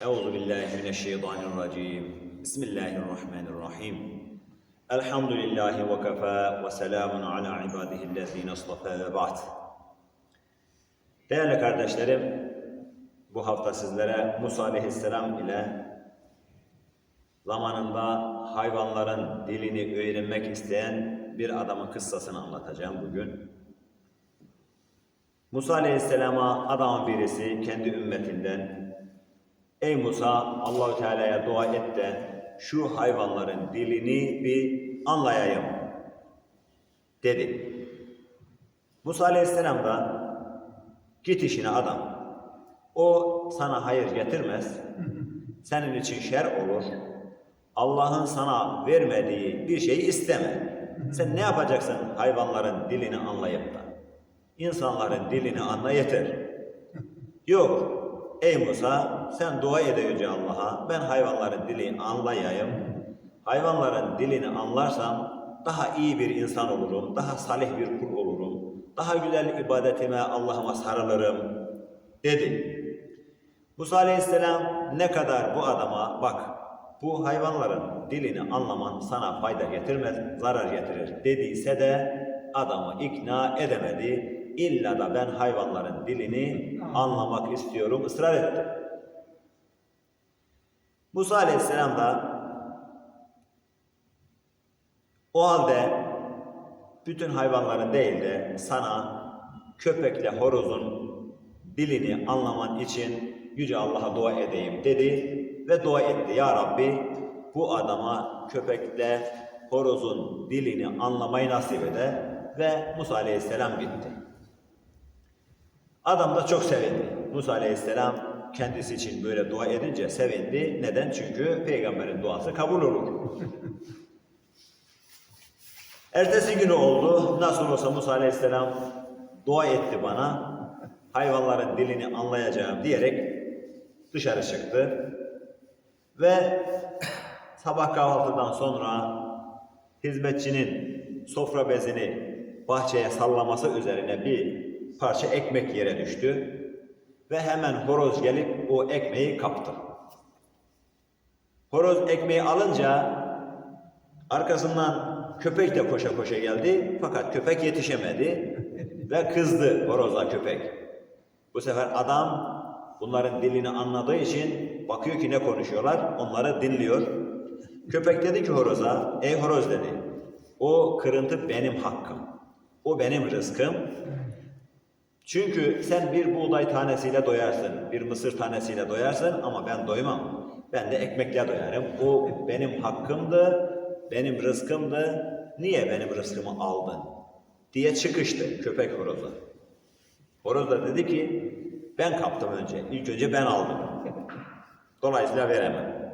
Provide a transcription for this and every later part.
Euzu billahi mineşşeytanirracim. Bismillahirrahmanirrahim. Elhamdülillahi ve kefa ve selamun ala ibadihillezine istafa ve ba'd. Değerli kardeşlerim, bu hafta sizlere Musa aleyhisselam ile zamanında hayvanların dilini öğrenmek isteyen bir adamın kıssasını anlatacağım bugün. Musa aleyhisselama adamın birisi kendi ümmetinden Ey Musa Allahü Teala'ya dua et de şu hayvanların dilini bir anlayayım dedi. Musa Aleyhisselam da git işine adam. O sana hayır getirmez. Senin için şer olur. Allah'ın sana vermediği bir şeyi isteme. Sen ne yapacaksın hayvanların dilini anlayıp da? İnsanların dilini anla yeter. Yok. Ey Musa sen dua ede Yüce Allah'a ben hayvanların dilini anlayayım. Hayvanların dilini anlarsam daha iyi bir insan olurum, daha salih bir kul olurum, daha güzel ibadetime Allah'ıma sarılırım dedi. Musa Aleyhisselam ne kadar bu adama bak bu hayvanların dilini anlaman sana fayda getirmez, zarar getirir dediyse de adamı ikna edemedi. İlla da ben hayvanların dilini anlamak istiyorum, ısrar etti. Musa Aleyhisselam da o halde bütün hayvanların değil de sana köpekle horozun dilini anlaman için Yüce Allah'a dua edeyim dedi ve dua etti. Ya Rabbi bu adama köpekle horozun dilini anlamayı nasip ede ve Musa Aleyhisselam gitti. Adam da çok sevindi. Musa Aleyhisselam kendisi için böyle dua edince sevindi. Neden? Çünkü peygamberin duası kabul olur. Ertesi günü oldu. Nasıl olsa Musa Aleyhisselam dua etti bana. Hayvanların dilini anlayacağım diyerek dışarı çıktı. Ve sabah kahvaltıdan sonra hizmetçinin sofra bezini bahçeye sallaması üzerine bir parça ekmek yere düştü. Ve hemen horoz gelip o ekmeği kaptı. Horoz ekmeği alınca arkasından köpek de koşa koşa geldi. Fakat köpek yetişemedi ve kızdı horoza köpek. Bu sefer adam bunların dilini anladığı için bakıyor ki ne konuşuyorlar, onları dinliyor. Köpek dedi ki horoza, ey horoz dedi, o kırıntı benim hakkım, o benim rızkım. Çünkü sen bir buğday tanesiyle doyarsın, bir mısır tanesiyle doyarsın ama ben doymam. Ben de ekmekle doyarım. O benim hakkımdı, benim rızkımdı. Niye benim rızkımı aldın? diye çıkıştı köpek horoza. Horoz da dedi ki, ben kaptım önce, ilk önce ben aldım. Dolayısıyla veremem.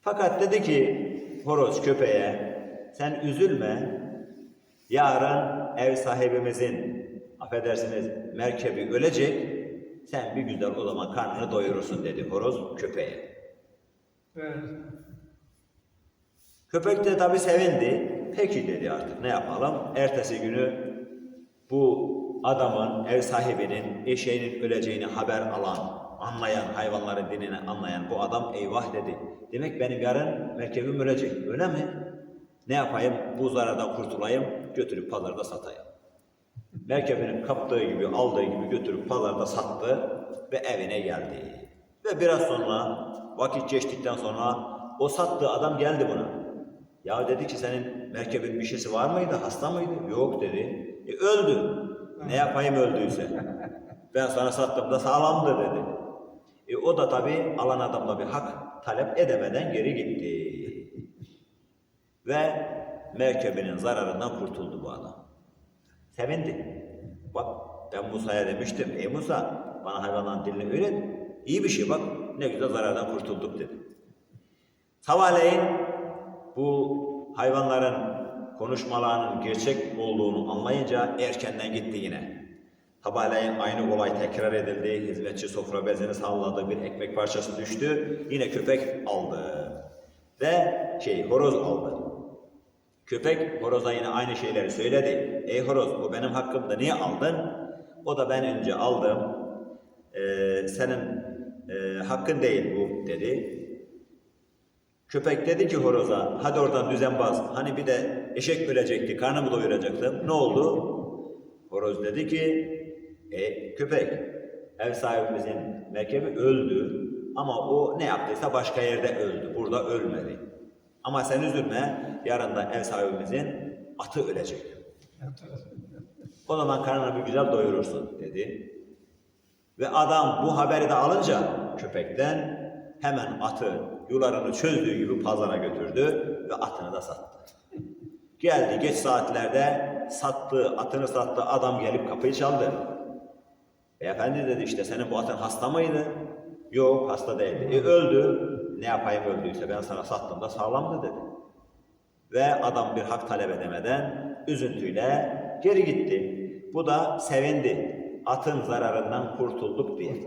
Fakat dedi ki horoz köpeğe, sen üzülme, yarın ev sahibimizin, affedersiniz merkebi ölecek, sen bir güzel o zaman karnını doyurursun dedi horoz köpeğe. Evet. Köpek de tabi sevindi. Peki dedi artık ne yapalım? Ertesi günü bu adamın, ev sahibinin eşeğinin öleceğini haber alan, anlayan, hayvanların dilini anlayan bu adam eyvah dedi. Demek benim yarın merkebim ölecek. Öyle mi? Ne yapayım? Bu zarardan kurtulayım, götürüp pazarda satayım. Merkebini kaptığı gibi, aldığı gibi götürüp pazarda sattı ve evine geldi. Ve biraz sonra, vakit geçtikten sonra o sattığı adam geldi buna. Ya dedi ki senin merkebin bir şeysi var mıydı, hasta mıydı? Yok dedi. E öldü. Ne yapayım öldüyse. Ben sana sattığımda sağlamdı dedi. E o da tabii alan adamla bir hak talep edemeden geri gitti. Ve merkebinin zararından kurtuldu bu adam. Sevindi. Bak ben Musa'ya demiştim. Ey Musa bana hayvanların dilini öğret. İyi bir şey bak ne güzel zarardan kurtulduk dedi. Sabahleyin bu hayvanların konuşmalarının gerçek olduğunu anlayınca erkenden gitti yine. Sabahleyin aynı olay tekrar edildi. Hizmetçi sofra bezini salladı. Bir ekmek parçası düştü. Yine köpek aldı. Ve şey horoz aldı. Köpek horoza yine aynı şeyleri söyledi. Ey horoz bu benim hakkımda niye aldın? O da ben önce aldım. Ee, senin e, hakkın değil bu dedi. Köpek dedi ki horoza hadi oradan düzenbaz. Hani bir de eşek ölecekti karnımı doyuracaktım. Ne oldu? Horoz dedi ki e, köpek ev sahibimizin merkebi öldü ama o ne yaptıysa başka yerde öldü. Burada ölmedi. Ama sen üzülme yarın da ev sahibimizin atı ölecek. O zaman karnını bir güzel doyurursun dedi. Ve adam bu haberi de alınca köpekten hemen atı yularını çözdüğü gibi pazara götürdü ve atını da sattı. Geldi geç saatlerde sattığı, atını sattığı adam gelip kapıyı çaldı. Beyefendi dedi işte senin bu atın hasta mıydı? Yok hasta değildi. E öldü. Ne yapayım öldüyse ben sana sattım da sağlamdı dedi. Ve adam bir hak talep edemeden üzüntüyle geri gitti. Bu da sevindi. Atın zararından kurtulduk diye.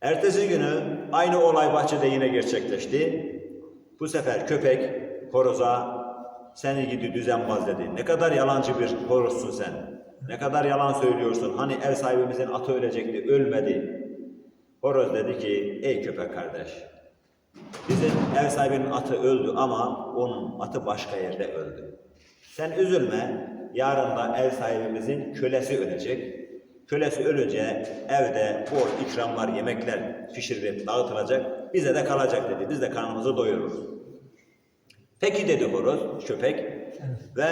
Ertesi günü aynı olay bahçede yine gerçekleşti. Bu sefer köpek horoza seni gidi düzenbaz dedi. Ne kadar yalancı bir horozsun sen. Ne kadar yalan söylüyorsun. Hani ev sahibimizin atı ölecekti, ölmedi. Horoz dedi ki, ey köpek kardeş, Bizim ev sahibinin atı öldü ama onun atı başka yerde öldü. Sen üzülme, yarın da ev sahibimizin kölesi ölecek. Kölesi ölünce evde bol ikramlar, yemekler pişirilip dağıtılacak. Bize de kalacak dedi. Biz de karnımızı doyururuz. Peki dedi horoz, köpek. Ve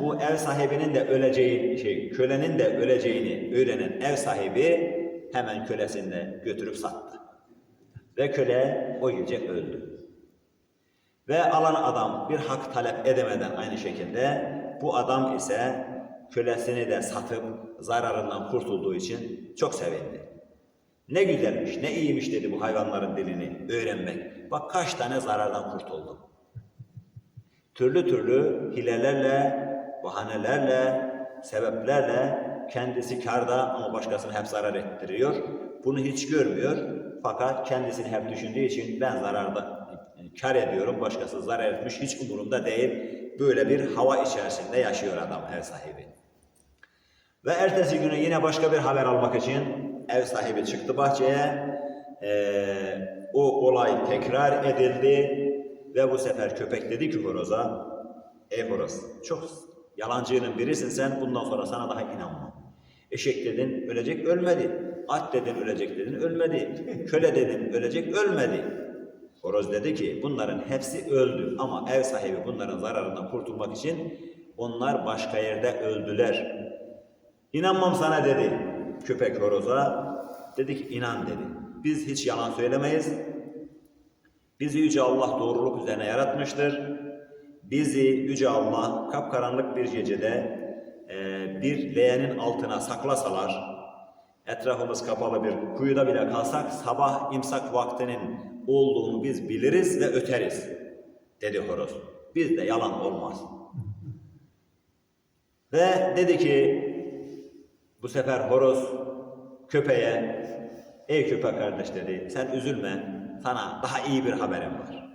bu ev sahibinin de öleceği, şey, kölenin de öleceğini öğrenen ev sahibi hemen kölesini de götürüp sattı. Ve köle o gece öldü. Ve alan adam bir hak talep edemeden aynı şekilde bu adam ise kölesini de satıp zararından kurtulduğu için çok sevindi. Ne güzelmiş, ne iyiymiş dedi bu hayvanların dilini öğrenmek. Bak kaç tane zarardan kurtuldum. Türlü türlü hilelerle, bahanelerle, sebeplerle kendisi karda ama başkasını hep zarar ettiriyor. Bunu hiç görmüyor. Fakat kendisini hep düşündüğü için ben zararda yani kar ediyorum, başkası zarar etmiş hiç umurumda değil. Böyle bir hava içerisinde yaşıyor adam ev sahibi. Ve ertesi günü yine başka bir haber almak için ev sahibi çıktı bahçeye. Ee, o olay tekrar edildi ve bu sefer köpek dedi ki horoza, ey horoz çok yalancının birisin sen bundan sonra sana daha inanmam. Eşek dedin ölecek ölmedi. At dedin ölecek dedin ölmedi. Köle dedin ölecek ölmedi. Horoz dedi ki bunların hepsi öldü ama ev sahibi bunların zararından kurtulmak için onlar başka yerde öldüler. İnanmam sana dedi köpek horoza. Dedi ki inan dedi. Biz hiç yalan söylemeyiz. Bizi Yüce Allah doğruluk üzerine yaratmıştır. Bizi Yüce Allah kapkaranlık bir gecede e, bir leğenin altına saklasalar, etrafımız kapalı bir kuyuda bile kalsak sabah imsak vaktinin olduğunu biz biliriz ve öteriz dedi horoz. Bizde yalan olmaz. Ve dedi ki bu sefer horoz köpeğe ey köpek kardeş dedi sen üzülme sana daha iyi bir haberim var.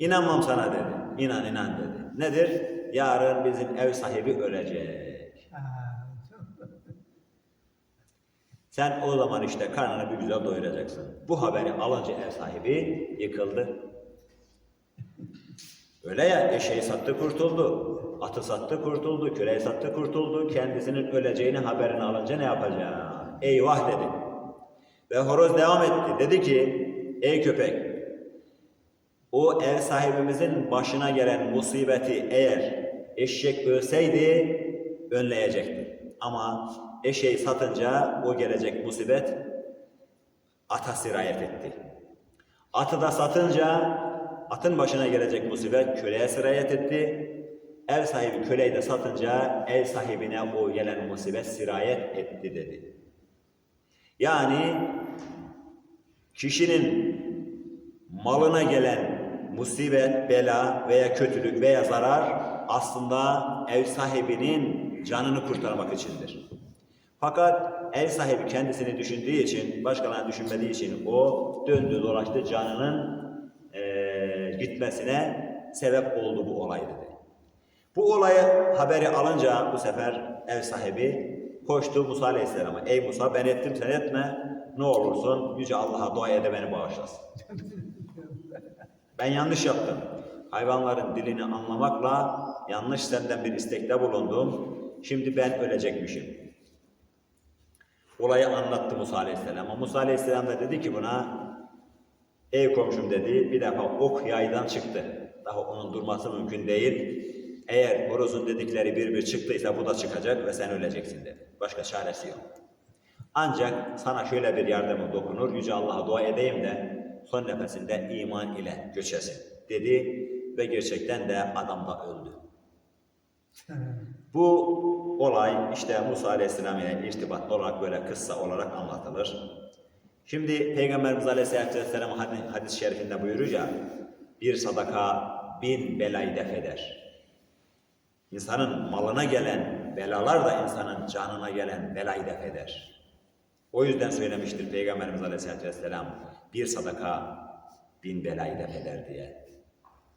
İnanmam sana dedi. İnan inan dedi. Nedir? Yarın bizim ev sahibi ölecek. Sen o zaman işte karnını bir güzel doyuracaksın. Bu haberi alınca ev sahibi yıkıldı. Öyle ya eşeği sattı kurtuldu. Atı sattı kurtuldu. Köleyi sattı kurtuldu. Kendisinin öleceğini haberini alınca ne yapacak? Eyvah dedi. Ve horoz devam etti. Dedi ki ey köpek o ev sahibimizin başına gelen musibeti eğer eşek ölseydi önleyecekti. Ama eşeği satınca o gelecek musibet ata sirayet etti. Atı da satınca atın başına gelecek musibet köleye sirayet etti. Ev sahibi köleyi de satınca ev sahibine o gelen musibet sirayet etti dedi. Yani kişinin malına gelen musibet, bela veya kötülük veya zarar aslında ev sahibinin canını kurtarmak içindir. Fakat ev sahibi kendisini düşündüğü için, başkalarını düşünmediği için o döndü dolaştı canının eee, gitmesine sebep oldu bu olay dedi. Bu olayı haberi alınca bu sefer ev sahibi koştu Musa Aleyhisselam'a. Ey Musa ben ettim sen etme. ne olursun Yüce Allah'a dua ede beni bağışlasın. Ben yanlış yaptım. Hayvanların dilini anlamakla yanlış senden bir istekte bulundum. Şimdi ben ölecekmişim. Olayı anlattı Musa Aleyhisselam'a. Musa Aleyhisselam da dedi ki buna Ey komşum dedi bir defa ok yaydan çıktı. Daha onun durması mümkün değil. Eğer horozun dedikleri bir bir çıktıysa bu da çıkacak ve sen öleceksin dedi. Başka çaresi yok. Ancak sana şöyle bir yardımı dokunur. Yüce Allah'a dua edeyim de son nefesinde iman ile göçesin dedi ve gerçekten de adam da öldü. Bu olay işte Musa Aleyhisselam ile irtibatlı olarak böyle kıssa olarak anlatılır. Şimdi Peygamberimiz Aleyhisselatü Vesselam hadi- hadis-i şerifinde buyurur ya, bir sadaka bin belayı def eder. İnsanın malına gelen belalar da insanın canına gelen belayı def eder. O yüzden söylemiştir Peygamberimiz Aleyhisselatü Vesselam, bir sadaka bin belayı def eder diye.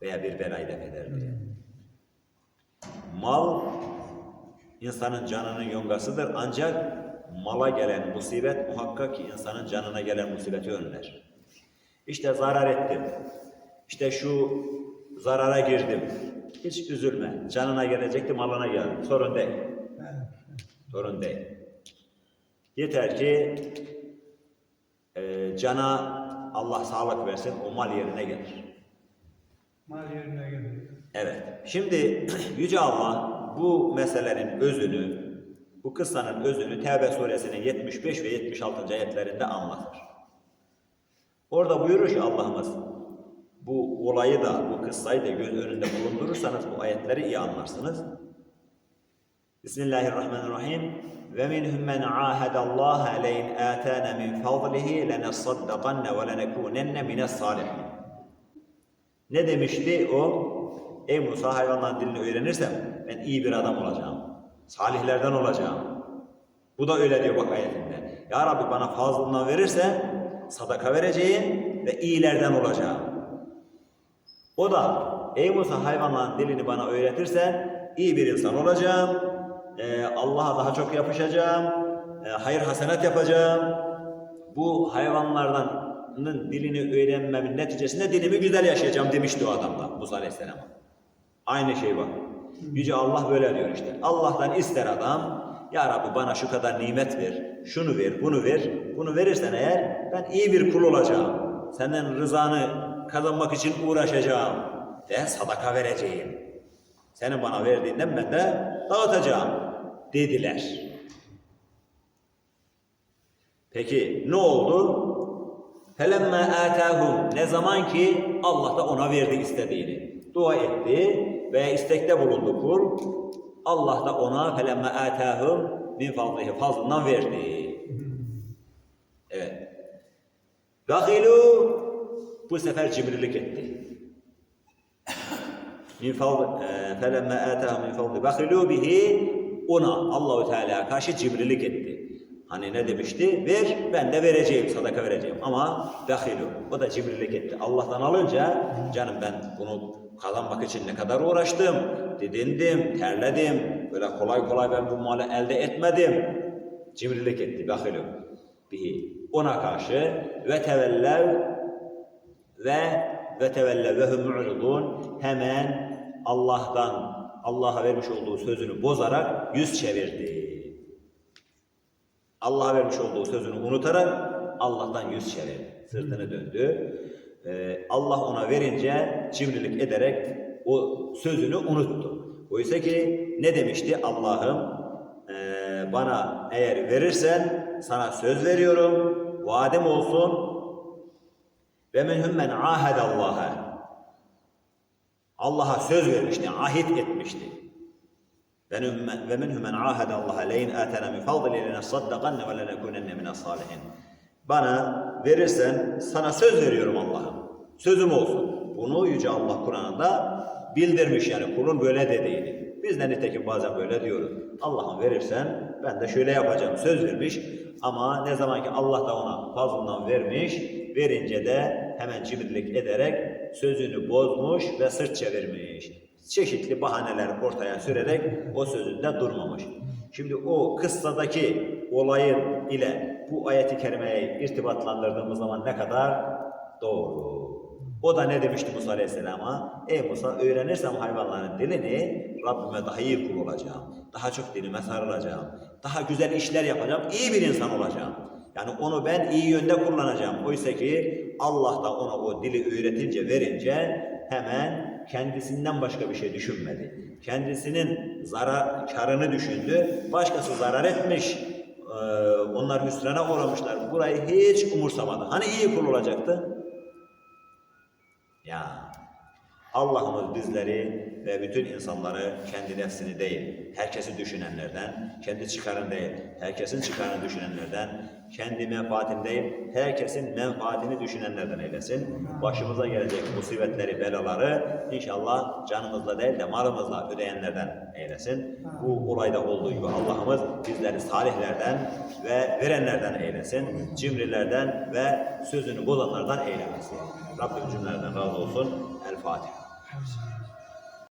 Veya bir belayı def eder diye. Mal insanın canının yongasıdır ancak mala gelen musibet muhakkak ki insanın canına gelen musibeti önler. İşte zarar ettim. İşte şu zarara girdim. Hiç üzülme. Canına gelecekti malına geldi. Sorun değil. Sorun değil. Yeter ki e, cana Allah sağlık versin o mal yerine gelir. Mal yerine gelir. Evet. Şimdi Yüce Allah bu meselenin özünü, bu kıssanın özünü Tevbe suresinin 75 ve 76. ayetlerinde anlatır. Orada buyurur ki Allah'ımız bu olayı da, bu kıssayı da göz önünde bulundurursanız bu ayetleri iyi anlarsınız. Bismillahirrahmanirrahim. Ve minhum men ahada Allah leyn atana min fadlihi lenasaddakanna ve lenekunenne mines salihin. Ne demişti o? Ey Musa hayvanların dilini öğrenirsem ben iyi bir adam olacağım. Salihlerden olacağım. Bu da öyle diyor bak ayetinde. Ya Rabbi bana fazlından verirse sadaka vereceğim ve iyilerden olacağım. O da ey Musa hayvanların dilini bana öğretirsen iyi bir insan olacağım. Ee, Allah'a daha çok yapışacağım. Ee, hayır hasenat yapacağım. Bu hayvanlardan dilini öğrenmemin neticesinde dilimi güzel yaşayacağım demişti o adam da Musa Aleyhisselam'a. Aynı şey bak. Yüce Allah böyle diyor işte. Allah'tan ister adam, Ya Rabbi bana şu kadar nimet ver, şunu ver, bunu ver. Bunu verirsen eğer ben iyi bir kul olacağım. Senden rızanı kazanmak için uğraşacağım. De sadaka vereceğim. Senin bana verdiğinden ben de dağıtacağım dediler. Peki ne oldu? Felemme atahum ne zaman ki Allah da ona verdi istediğini. Dua etti ve istekte bulundu kul. Allah da ona felemme atahum min fazlihi fazlından verdi. Evet. Bahilu bu sefer cimrilik etti. Min fadl e, felemme atahum min fadli bahilu bihi ona Allahu Teala karşı cimrilik etti. Hani ne demişti? Ver, ben de vereceğim, sadaka vereceğim. Ama dahilu, o da cimrilik etti. Allah'tan alınca, canım ben bunu kazanmak için ne kadar uğraştım, didindim, terledim. Böyle kolay kolay ben bu malı elde etmedim. Cimrilik etti, dahilu bihi. Ona karşı ve tevellev ve ve tevellev ve hum hemen Allah'tan Allah'a vermiş olduğu sözünü bozarak yüz çevirdi. Allah'a vermiş olduğu sözünü unutarak Allah'tan yüz çevirdi. Sırtını döndü. Ee, Allah ona verince cimrilik ederek o sözünü unuttu. Oysa ki ne demişti Allah'ım ee, bana eğer verirsen sana söz veriyorum vadim olsun ve men ahadallaha Allah'a söz vermişti, ahit etmişti. Ve minhum men ahada Allah leyn atana min fadli lenasaddaqanna ve lenekunenne mines salihin. Bana verirsen sana söz veriyorum Allah'ım. Sözüm olsun. Bunu yüce Allah Kur'an'da bildirmiş yani kulun böyle dediğini. Biz de nitekim bazen böyle diyoruz. Allah'ım verirsen ben de şöyle yapacağım. Söz vermiş ama ne zaman ki Allah da ona fazlından vermiş, verince de hemen cimrilik ederek sözünü bozmuş ve sırt çevirmiş çeşitli bahaneler ortaya sürerek o sözünde durmamış. Şimdi o kıssadaki olayın ile bu ayeti kerimeyi irtibatlandırdığımız zaman ne kadar doğru. O da ne demişti Musa Aleyhisselam'a? Ey Musa öğrenirsem hayvanların dilini Rabbime daha iyi kul olacağım. Daha çok dilime sarılacağım. Daha güzel işler yapacağım. iyi bir insan olacağım. Yani onu ben iyi yönde kullanacağım. Oysa ki Allah da ona o dili öğretince, verince hemen kendisinden başka bir şey düşünmedi. Kendisinin zarar, karını düşündü. Başkası zarar etmiş. Ee, onlar hüsrana uğramışlar. Burayı hiç umursamadı. Hani iyi kul? Ya Allah'ımız bizleri ve bütün insanları kendi nefsini değil, herkesi düşünenlerden, kendi çıkarını değil, herkesin çıkarını düşünenlerden, kendi menfaatini değil, herkesin menfaatini düşünenlerden eylesin. Başımıza gelecek musibetleri, belaları inşallah canımızla değil de malımızla ödeyenlerden eylesin. Bu olayda olduğu gibi Allah'ımız bizleri salihlerden ve verenlerden eylesin. Cimrilerden ve sözünü bozanlardan eylemesin. Rabbim cümlelerden razı olsun. El Fatiha.